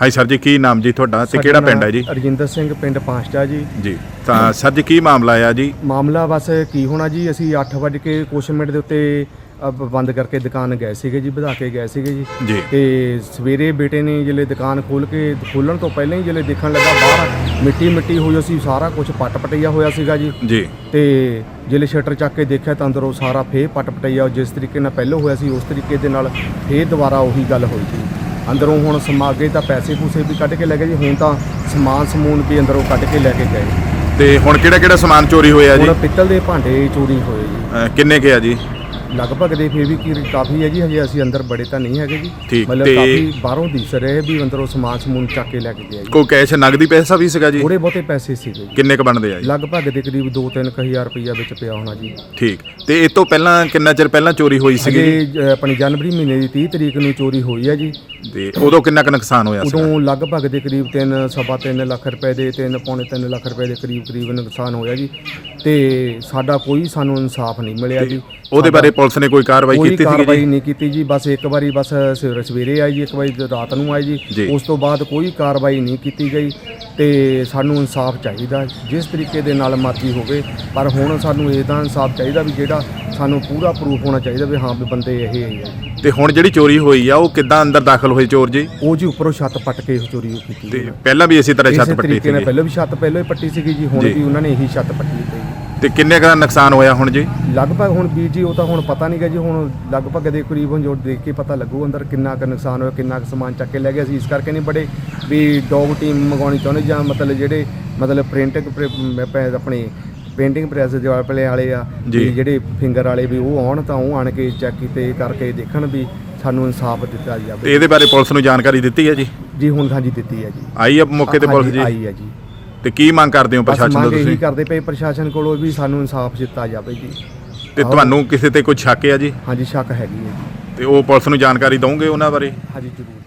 ਹਾਂਜੀ ਸਰ ਜੀ ਕੀ ਨਾਮ ਜੀ ਤੁਹਾਡਾ ਤੇ ਕਿਹੜਾ ਪਿੰਡ ਹੈ ਜੀ? ਰਜਿੰਦਰ ਸਿੰਘ ਪਿੰਡ ਪਾਂਸ਼ਟਾ ਜੀ। ਜੀ ਤਾਂ ਸਰ ਜੀ ਕੀ ਮਾਮਲਾ ਆ ਜੀ? ਮਾਮਲਾ ਬਸ ਕੀ ਹੋਣਾ ਜੀ ਅਸੀਂ 8 ਵਜੇ ਕੇ ਕੁਛ ਮਿੰਟ ਦੇ ਉੱਤੇ ਬੰਦ ਕਰਕੇ ਦੁਕਾਨ ਗਏ ਸੀਗੇ ਜੀ ਵਧਾ ਕੇ ਗਏ ਸੀਗੇ ਜੀ। ਜੀ। ਤੇ ਸਵੇਰੇ ਬੇਟੇ ਨੇ ਜਿਹੜੇ ਦੁਕਾਨ ਖੋਲ ਕੇ ਖੋਲਣ ਤੋਂ ਪਹਿਲਾਂ ਹੀ ਜਿਹੜੇ ਦੇਖਣ ਲੱਗਾ ਬਾਹਰ ਮਿੱਟੀ ਮਿੱਟੀ ਹੋਈ ਸੀ ਸਾਰਾ ਕੁਝ ਪੱਟ ਪਟਈਆ ਹੋਇਆ ਸੀਗਾ ਜੀ। ਜੀ। ਤੇ ਜਿਹੜੇ ਸ਼ਟਰ ਚੱਕ ਕੇ ਦੇਖਿਆ ਤਾਂ ਅੰਦਰੋਂ ਸਾਰਾ ਫੇਰ ਪੱਟ ਪਟਈਆ ਜਿਸ ਤਰੀਕੇ ਨਾਲ ਪਹਿਲਾਂ ਹੋਇਆ ਸੀ ਉਸ ਤਰੀਕੇ ਦੇ ਨਾਲ ਫੇਰ ਦੁਬਾਰਾ ਉਹੀ ਗੱਲ ਹੋਈ ਸੀ। ਅੰਦਰੋਂ ਹੁਣ ਸਮਾਗੇ ਤਾਂ ਪੈਸੇ ਪੂਸੇ ਵੀ ਕੱਢ ਕੇ ਲੈ ਗਏ ਜੀ ਹੁਣ ਤਾਂ ਸਮਾਨ ਸਮੂਨ ਵੀ ਅੰਦਰੋਂ ਕੱਢ ਕੇ ਲੈ ਕੇ ਗਏ। ਤੇ ਹੁਣ ਕਿਹੜਾ ਕਿਹੜਾ ਸਮਾਨ ਚੋਰੀ ਹੋਇਆ ਜੀ? ਹੁਣ ਪਿੱਤਲ ਦੇ ਭਾਂਡੇ ਚੋਰੀ ਹੋਏ ਜੀ। ਅਹ ਕਿੰਨੇ ਕੇ ਆ ਜੀ? ਲਗਭਗ ਦੇ ਫਿਰ ਵੀ ਕੀ ਕਾਫੀ ਹੈ ਜੀ ਹਜੇ ਅਸੀਂ ਅੰਦਰ ਬੜੇ ਤਾਂ ਨਹੀਂ ਹੈਗੇ ਜੀ। ਠੀਕ, ਮਤਲਬ ਤੇ- ਕਾਫੀ ਬਾਹਰੋਂ ਦਿਸ ਰਹੇ ਵੀ ਅੰਦਰੋਂ ਸਮਾਨ ਸਮੂਨ ਚੱਕ ਕੇ ਲੈ ਕੇ ਜੀ। ਕੋਈ ਕੈਸ਼ ਨਗਦੀ ਪੈਸਾ ਵੀ ਸੀਗਾ ਜੀ? ਥੋੜੇ ਬਹੁਤੇ ਪੈਸੇ ਸੀਗੇ ਜੀ। ਕਿੰਨੇ ਕ ਬਣਦੇ ਆ ਜੀ? ਲਗਭਗ ਦੇ ਕਰੀਬ 2-3 ਹਜ਼ਾਰ ਰੁਪਈਆ ਵਿੱਚ ਪਿਆ ਹੋਣਾ ਜੀ। ਠੀਕ ਤੇ ਇਹ ਤੋਂ ਪਹਿਲਾਂ ਕਿੰਨਾ ਚਿਰ ਪਹਿਲਾਂ ਚੋਰੀ ਹੋਈ ਸੀਗੀ ਜੀ? ਹਜੇ ਅ, ਆਪਣੀ ਜਨਵਰੀ ਮਹੀਨੇ ਦੀ 30 ਤਰੀਕ ਨੂੰ ਚੋਰੀ ਹੋਈ ਹੈ ਜੀ। ਤੇ ਉਦੋਂ ਕਿੰਨਾ ਕੁ ਨੁਕਸਾਨ ਹੋਇਆ ਸੀ ਉਦੋਂ ਲਗਭਗ ਦੇ ਕਰੀਬ 3 ਸਵਾ 3 ਲੱਖ ਰੁਪਏ ਦੇ 3 ਪੌਣੇ 3 ਲੱਖ ਰੁਪਏ ਦੇ ਕਰੀਬ ਕਰੀਬ ਨੁਕਸਾਨ ਹੋਇਆ ਜੀ। ਤੇ ਸਾਡਾ ਕੋਈ ਸਾਨੂੰ ਇਨਸਾਫ ਨਹੀਂ ਮਿਲਿਆ ਜੀ। ਉਹਦੇ ਬਾਰੇ ਪੁਲਿਸ ਨੇ ਕੋਈ ਕਾਰਵਾਈ ਕੋਈ ਕੀਤੀ ਸੀਗੀ ਕਾਰਵਾਈ ਜੀ ਨਹੀਂ ਕੀਤੀ ਜੀ। ਬਸ ਇੱਕ ਵਾਰੀ ਬਸ ਸਵੇਰੇ ਸਵੇਰੇ ਆਈ ਜੀ ਇੱਕ ਵਾਰੀ ਰਾਤ ਨੂੰ ਆਈ ਜੀ। ਉਸ ਤੋਂ ਬਾਅਦ ਕੋਈ ਕਾਰਵਾਈ ਨਹੀਂ ਕੀਤੀ ਗਈ। ਤੇ ਸਾਨੂੰ ਇਨਸਾਫ ਚਾਹੀਦਾ। ਜਿਸ ਤਰੀਕੇ ਦੇ ਨਾਲ ਮਰਜ਼ੀ ਹੋਵੇ। ਪਰ ਹੁਣ ਸਾਨੂੰ ਇਹਦਾ ਇਨਸਾਫ ਚਾਹੀਦਾ ਵੀ ਜਿਹੜਾ ਸਾਨੂੰ ਪੂਰਾ ਪ੍ਰੂਫ ਹੋਣਾ ਚਾਹੀਦਾ ਵੀ ਹਾਂ ਵੀ ਬੰਦੇ ਇਹ ਹੀ ਹੈ। ਤੇ ਹੁਣ ਜਿਹੜੀ ਚੋਰੀ ਹੋਈ ਆ ਉਹ ਕਿੱਦਾਂ ਅੰਦਰ ਦਾਖਲ ਹੋਏ ਚੋਰ ਜੀ? ਉਹ ਜੀ ਉੱਪਰੋਂ ਛੱਤ ਪੱਟ ਕੇ ਚੋਰੀ ਕੀਤੀ ਤੇ। ਪਹਿਲਾਂ ਵੀ ਇਸੇ ਤਰ੍ਹਾਂ ਛੱਤ ਇਸੇ ਪੱਟੀ ਤਰੀਕੇ ਨਾਲ ਸੀ ਪਹਿਲਾਂ ਵੀ ਛੱਤ ਪਹਿਲਾਂ ਹੀ ਪੱਟੀ ਸੀਗੀ ਜੀ ਹੁਣ ਜੀ। ਵੀ ਉਹਨਾਂ ਨੇ ਇਹੀ ਛੱਤ ਪੱਟੀ ਜੀ ਤੇ ਕਿੰਨੇ ਕੁ ਦਾ ਨੁਕਸਾਨ ਹੋਇਆ ਹੁਣ ਜੀ? ਲਗਭਗ ਹੁਣ ਵੀਰ ਜੀ ਉਹ ਤਾਂ ਹੁਣ ਪਤਾ ਨਹੀਂਗਾ ਜੀ ਹੁਣ ਲਗਭਗ ਦੇ ਕਰੀਬ ਹੁਣ ਜੋ ਦੇਖ ਕੇ ਪਤਾ ਲੱਗੂ ਅੰਦਰ ਕਿੰਨਾ ਕੁ ਨੁਕਸਾਨ ਹੋਇਆ ਕਿੰਨਾ ਕੁ ਸਮਾਨ ਚੱਕ ਕੇ ਲੈ ਗਏ ਅਸੀਂ ਇਸ ਕਰਕੇ ਨਹੀਂ ਬੜੇ ਵੀ ਡੌਗ ਟੀਮ ਮੰਗਾਉਣੀ ਚਾਹੁੰਦੇ ਜਾਂ ਮਤਲਬ ਜਿਹੜੇ ਮਤਲਬ ਪ੍ਰਿੰਟਿੰਗ ਆਪਣੀ ਪੇਂਟਿੰਗ ਪ੍ਰੈਸ ਦੇ ਵਾਲੇ ਵਾਲੇ ਆ। ਵੀ ਜਿਹੜੇ ਫਿੰਗਰ ਵਾਲੇ ਵੀ ਉਹ ਆਉਣ ਤਾਂ ਉਹ ਆਣ ਕੇ ਚੈੱਕ ਕੀਤੇ ਕਰਕੇ ਦੇਖਣ ਵੀ ਸਾਨੂੰ ਇਨਸਾਫ ਦਿੱਤਾ ਜਾਵੇ। ਇਹਦੇ ਬਾਰੇ ਪੁਲਿਸ ਨੂੰ ਜਾਣਕਾਰੀ ਦਿੱਤੀ ਹੈ ਜੀ? ਜੀ ਹੁਣ ਹਾਂਜੀ ਦਿੱਤੀ ਹੈ ਜੀ। ਆਈ ਆ ਮੌਕੇ ਤੇ ਪੁਲਿਸ ਜੀ? ਆਈ ਹੈ ਜੀ। ਤੇ ਕੀ ਮੰਗ ਕਰਦੇ ਹੋ ਪ੍ਰਸ਼ਾਸਨ ਤੋਂ ਮੰਗ ਇਹੀ ਤੁਸੀਂ? ਕਰਦੇ ਪਏ ਪ੍ਰਸ਼ਾਸਨ ਕੋਲੋਂ ਵੀ ਸਾਨੂੰ ਇਨਸਾਫ ਦਿੱਤਾ ਜਾਵੇ ਜੀ। ਤੇ ਤੁਹਾਨੂੰ ਕਿਸੇ ਤੇ ਕੋਈ ਸ਼ੱਕ ਆ ਜੀ? ਹਾਂਜੀ ਸ਼ੱਕ ਹੈਗੀ ਹੈ ਜੀ। ਤੇ ਉਹ ਪੁਲਿਸ ਨੂੰ ਜਾਣਕਾਰੀ ਦਵੋਗੇ ਉਹਨਾਂ ਬਾਰੇ? ਹਾਂਜੀ ਜ਼ਰੂਰ